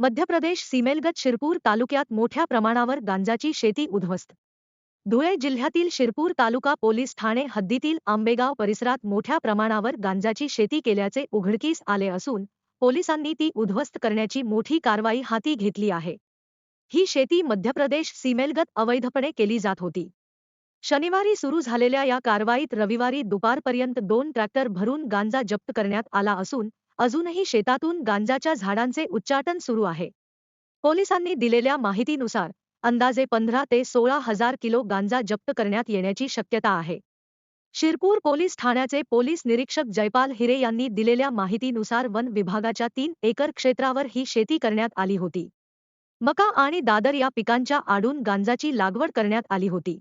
मध्य प्रदेश सीमेलगत शिरपूर तालुक्यात मोठ्या प्रमाणावर गांजाची शेती उद्ध्वस्त. धुळे जिल्ह्यातील शिरपूर तालुका पोलीस ठाणे हद्दीतील आंबेगाव परिसरात मोठ्या प्रमाणावर गांजाची शेती केल्याचे उघडकीस आले असून पोलिसांनी ती उद्ध्वस्त करण्याची मोठी कारवाई हाती घेतली आहे. ही शेती मध्य प्रदेश सीमेलगत अवैधपणे केली जात होती. शनिवारी सुरू झालेल्या या कारवाईत रविवारी दुपारपर्यंत दोन ट्रॅक्टर भरून गांजा जप्त करण्यात आला असून अजूनही शेतातून गांजाच्या झाडांचे उच्चाटन सुरू आहे. पोलिसांनी दिलेल्या माहितीनुसार अंदाजे पंधरा ते सोळा हजार किलो गांजा जप्त करण्यात येण्याची शक्यता आहे. शिरपूर पोलीस ठाण्याचे पोलीस निरीक्षक जयपाल हिरे यांनी दिलेल्या माहितीनुसार वन विभागाच्या तीन एकर क्षेत्रावर ही शेती करण्यात आली होती. मका आणि दादर या पिकांच्या आडून गांजाची लागवड करण्यात आली होती.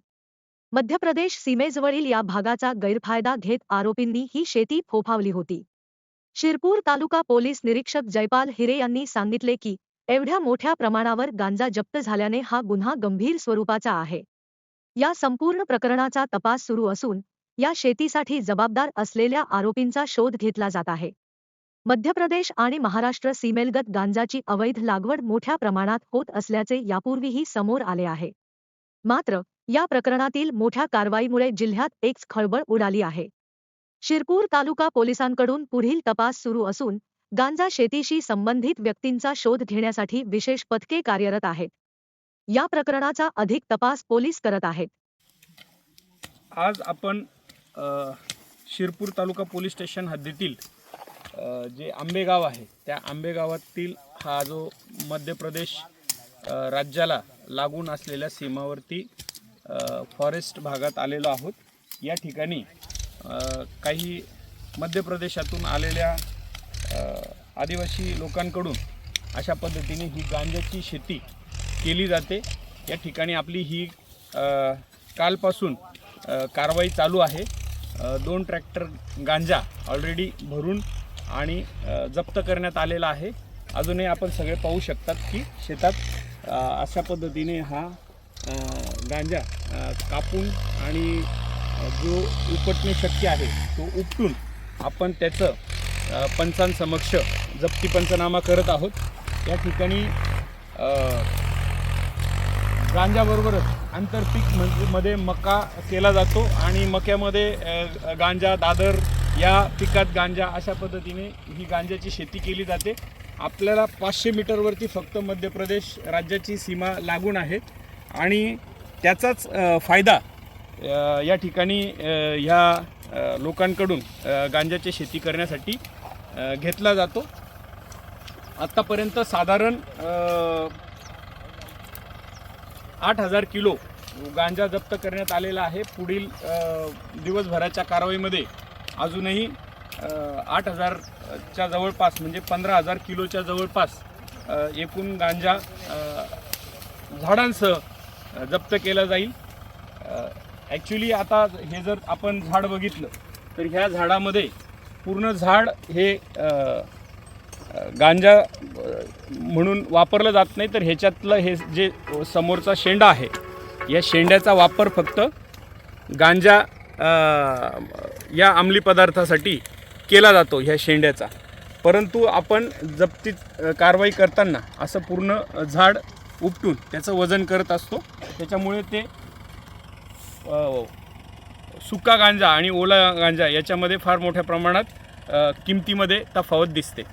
मध्य प्रदेश सीमेजवळील या भागाचा गैरफायदा घेत आरोपींनी ही शेती फोफावली होती. शिरपूर तालुका पोलीस निरीक्षक जयपाल हिरे यांनी सांगितले की एवढ्या मोठ्या प्रमाणावर गांजा जप्त झाल्याने हा गुन्हा गंभीर स्वरूपाचा आहे. या संपूर्ण प्रकरणाचा तपास सुरू असून या शेतीसाठी जबाबदार असलेल्या आरोपींचा शोध घेतला जात आहे. मध्य प्रदेश आणि महाराष्ट्र सीमेलगत गांजाची अवैध लागवड मोठ्या प्रमाणात होत असल्याचे यापूर्वीही समोर आले आहे. मात्र या प्रकरणातील मोठ्या कारवाईमुळे जिल्ह्यात एक खळबळ उडाली आहे. शिरपूर तालुका पोलिसांकडून पुढील तपास सुरू असून गांजा शेतीशी संबंधित व्यक्तींचा शोध घेण्यासाठी विशेष पथके कार्यरत आहेत. या प्रकरणाचा अधिक तपास पोलीस करत आहेत. आज आपण अ, शिरपूर तालुका पोलीस स्टेशन हद्दीतील अ, जे आंबेगाव आहे त्या आंबेगावातील हा जो मध्य प्रदेश अ, राज्याला लागून असलेल्या सीमावर्ती अ, फॉरेस्ट भागात आलेलो आहोत. या ठिकाणी काही मध्य प्रदेशातून आलेल्या आदिवासी लोकांकडून अशा पद्धतीने ही गांजाची शेती केली जाते. या ठिकाणी आपली ही कालपासून कारवाई चालू आहे. दोन ट्रॅक्टर गांजा ऑलरेडी भरून आणि जप्त करण्यात आलेला आहे. अजूनही आपण सगळे पाहू शकतात की शेतात अशा पद्धतीने हा गांजा कापून आणि जो उपटणे शक्य आहे तो उपटून आपण त्याचं पंचांसमक्ष जप्ती पंचनामा करत आहोत. या ठिकाणी गांजाबरोबरच आंतरपीक म्हणजे मध्ये मका केला जातो आणि मक्यामध्ये गांजा दादर या पिकात गांजा अशा पद्धतीने ही गांजाची शेती केली जाते. आपल्याला पाचशे मीटरवरती फक्त मध्य प्रदेश राज्याची सीमा लागून आहे आणि त्याचाच फायदा या ठिकाणी ह्या लोकांकडून गांजाची शेती करण्यासाठी घेतला जातो. आत्तापर्यंत साधारण आठ हजार किलो गांजा जप्त करण्यात आलेला आहे. पुढील दिवसभराच्या कारवाईमध्ये अजूनही आठ हजारच्या जवळपास म्हणजे पंधरा हजार किलोच्या जवळपास एकूण गांजा झाडांसह जप्त केला जाईल. ॲक्च्युली आता हे जर आपण झाड बघितलं तर ह्या झाडामध्ये पूर्ण झाड हे गांजा म्हणून वापरलं जात नाही तर ह्याच्यातलं हे जे समोरचा शेंडा आहे या शेंड्याचा वापर फक्त गांजा या अंमली पदार्थासाठी केला जातो ह्या शेंड्याचा. परंतु आपण जप्तीत कारवाई करताना असं पूर्ण झाड उपटून त्याचं वजन करत असतो. त्याच्यामुळे ते सुका गांजा आणि ओला गांजा याच्यामध्ये फार मोठ्या प्रमाणात किमतीमध्ये तफावत दिसते.